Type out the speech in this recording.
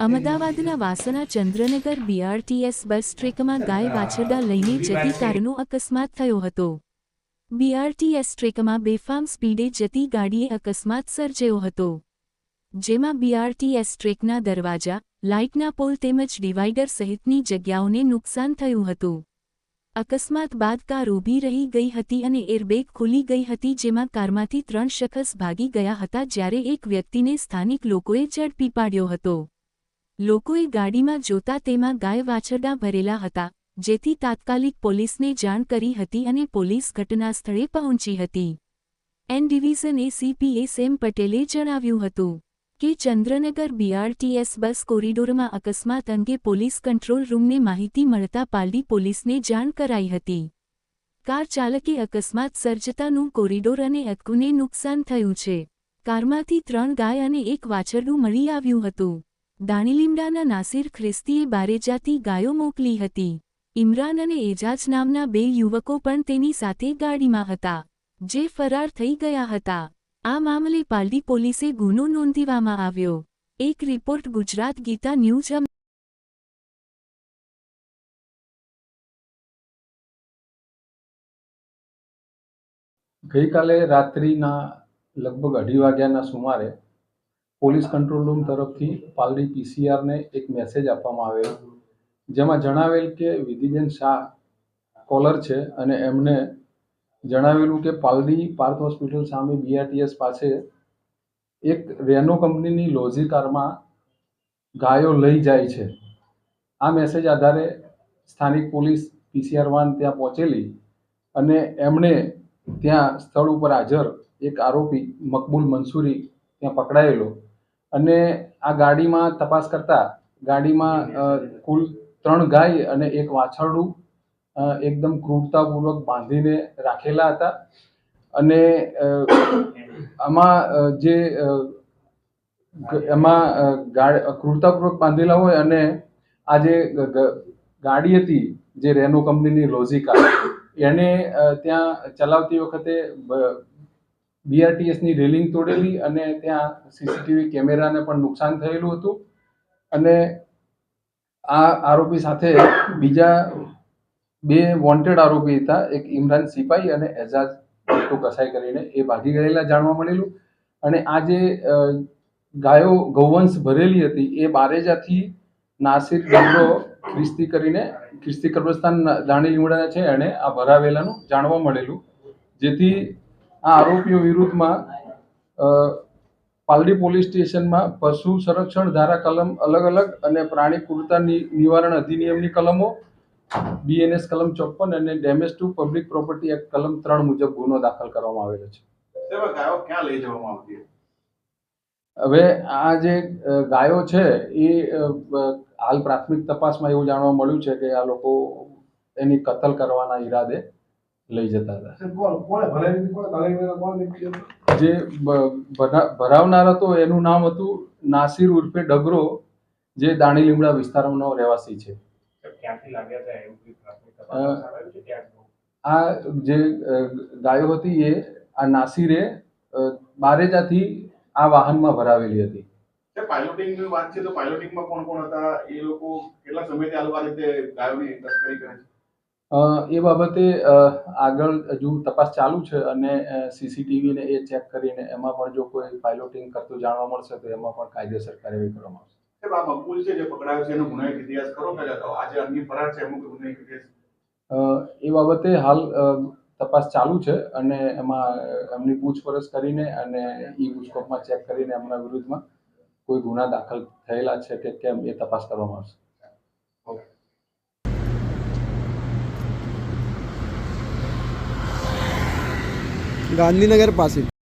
અમદાવાદના Vasna Chandranagar BRTS bus ટ્રેકમાં ગાય વાછરડા લઈને જતી કારનો અકસ્માત થયો હતો. બીઆરટીએસ ટ્રેકમાં બેફામ સ્પીડે જતી ગાડીએ અકસ્માત સર્જ્યો હતો. જેમાં બીઆરટીએસ ટ્રેકના દરવાજા, લાઇટના પોલ તેમજ ડિવાઇડર સહિતની જગ્યાઓને નુકસાન થયું હતું. અકસ્માત બાદ કાર ઊભી રહી ગઈ હતી અને એરબેગ ખુલી ગઈ હતી જેમાં કારમાંથી ત્રણ શખસ ભાગી ગયા હતા જ્યારે એક વ્યક્તિને સ્થાનિક લોકોએ ઝડપી પાડ્યો હતો. લોકોએ ગાડીમાં જોતા તેમાં ગાય વાછરડા ભરેલા હતા, જેથી તાત્કાલિક પોલીસને જાણ કરી હતી અને પોલીસ ઘટનાસ્થળે પહોંચી હતી. N division ACP S M પટેલે જણાવ્યું હતું કે ચંદ્રનગર બીઆરટીએસ બસ કોરિડોરમાં અકસ્માત અંગે પોલીસ કંટ્રોલ રૂમને માહિતી મળતા પાલડી પોલીસને જાણ કરાઈ હતી. કાર ચાલકે અકસ્માત સર્જતાનું કોરિડોર અને અકુને નુકસાન થયું છે. કારમાંથી ત્રણ ગાય અને એક વાછરડું મળી આવ્યું હતું. દાણીલીમડાના નાસિર ખ્રિસ્તીએ બારેજાતી ગાયો મોકલી હતી. ઇમરાન અને એજાજ નામના બે યુવકો પણ તેની સાથે ગાડીમાં હતા, જે ફરાર થઈ ગયા હતા. આ મામલે પાલડી પોલીસે ગુનો નોંધવામાં આવ્યો. એક રિપોર્ટ ગુજરાત ગીતા ન્યૂઝ ગઈકાલે રાત્રિના લગભગ અઢી વાગ્યાના સુમારે પોલીસ કંટ્રોલ રૂમ તરફથી પાલડી પીસીઆરને એક મેસેજ આપવામાં આવેલ, જેમાં જણાવેલ કે વિધિબેન શાહ કોલર છે અને એમને જણાવેલું કે પાલડી પાર્થ હોસ્પિટલ સામે બીઆરટીએસ પાસે એક રેનો કંપનીની લોઝી કારમાં ગાયો લઈ જાય છે. આ મેસેજ આધારે સ્થાનિક પોલીસ પીસીઆર વાન ત્યાં પહોંચેલી અને એમણે ત્યાં સ્થળ ઉપર હાજર એક આરોપી મકબૂલ મંસૂરી ત્યાં પકડાયેલો. અને આ ગાડીમાં તપાસ કરતા ગાડીમાં કુલ ત્રણ ગાય અને એક વાછરડું એકદમ ક્રૂરતાપૂર્વક બાંધીને રાખેલા હતા. અને આમાં જે એમાં ક્રૂરતાપૂર્વક બાંધેલા હોય અને આ જે ગાડી હતી જે રેનો કંપનીની લોઝિકા એને ત્યાં ચલાવતી વખતે બીઆરટીએસની રેલિંગ તોડેલી અને ત્યાં સીસીટીવી કેમેરાને પણ નુકસાન થયેલું હતું. અને આ આરોપી સાથે બીજા બે વોન્ટેડ આરોપી હતા, એક ઇમરાન સિપાઈ અને એઝાજ ભટ્ટુ કસાઈ કરીને, એ ભાગી ગયેલા જાણવા મળેલું. અને આ જે ગાયો ગૌવંશ ભરેલી હતી, એ બારેજાથી નાસિર ડબરો ખ્રિસ્તી કરીને, ખ્રિસ્તી કબ્રસ્તાન દાણી લીમડાના છે, એણે આ ભરાવેલાનું જાણવા મળેલું. જેથી આ આરોપીઓ વિરુદ્ધમાં પાલડી પોલીસ સ્ટેશનમાં પશુ સંરક્ષણ ધારા કલમ અલગ અલગ અને પ્રાણી ક્રૂરતા નિવારણ અધિનિયમની કલમો બીએનએસ કલમ ચોપન અને damage to public property act કલમ ત્રણ મુજબ ગુનો દાખલ કરવામાં આવેલો છે. હવે આ જે ગાયો છે એ હાલ પ્રાથમિક તપાસમાં એવું જાણવા મળ્યું છે કે આ લોકો એની કતલ કરવાના ઈરાદે લઈ જતા હતા? જે ભરાવનાર હતો એનું નામ હતું નાસિર ઉર્ફે ડગરો જે દાણી લીમડા વિસ્તારનો રહેવાસી છે. આ જે ગાયો હતી એ આ નાસિરે બારેજાથી આ વાહનમાં ભરાવેલી હતી. પાયલોટિંગની વાત છે તો પાયલોટિંગમાં કોણ કોણ હતા? એ લોકો કેટલા સમયથી આ લોકો આ રીતે ગાયોની તસ્કરી કરે છે? એ બાબતે આગળ હજુ તપાસ ચાલુ છે અને સીસીટીવી ને એ ચેક કરીને એમાં પણ જો કોઈ પાયલોટિંગ કરતું જાણવા મળશે તો એમાં પણ કાયદેસર કાર્યવાહી કરવામાં આવશે. આ મકબૂલ છે જે પકડાયો છે એનો ગુનાહિત ઇતિહાસ ખરો કે આજે અન્ય ફરાર છે એમાં ગુનાહિત ઇતિહાસ? અ, એ બાબતે હાલ તપાસ ચાલુ છે અને એમાં એમની પૂછપરછ કરીને અને ઈ પૂછપરછમાં ચેક કરીને એમના વિરુદ્ધમાં કોઈ ગુના દાખલ થયેલા છે કે કેમ એ તપાસ કરવામાં આવશે. ગાંધીનગર પાસે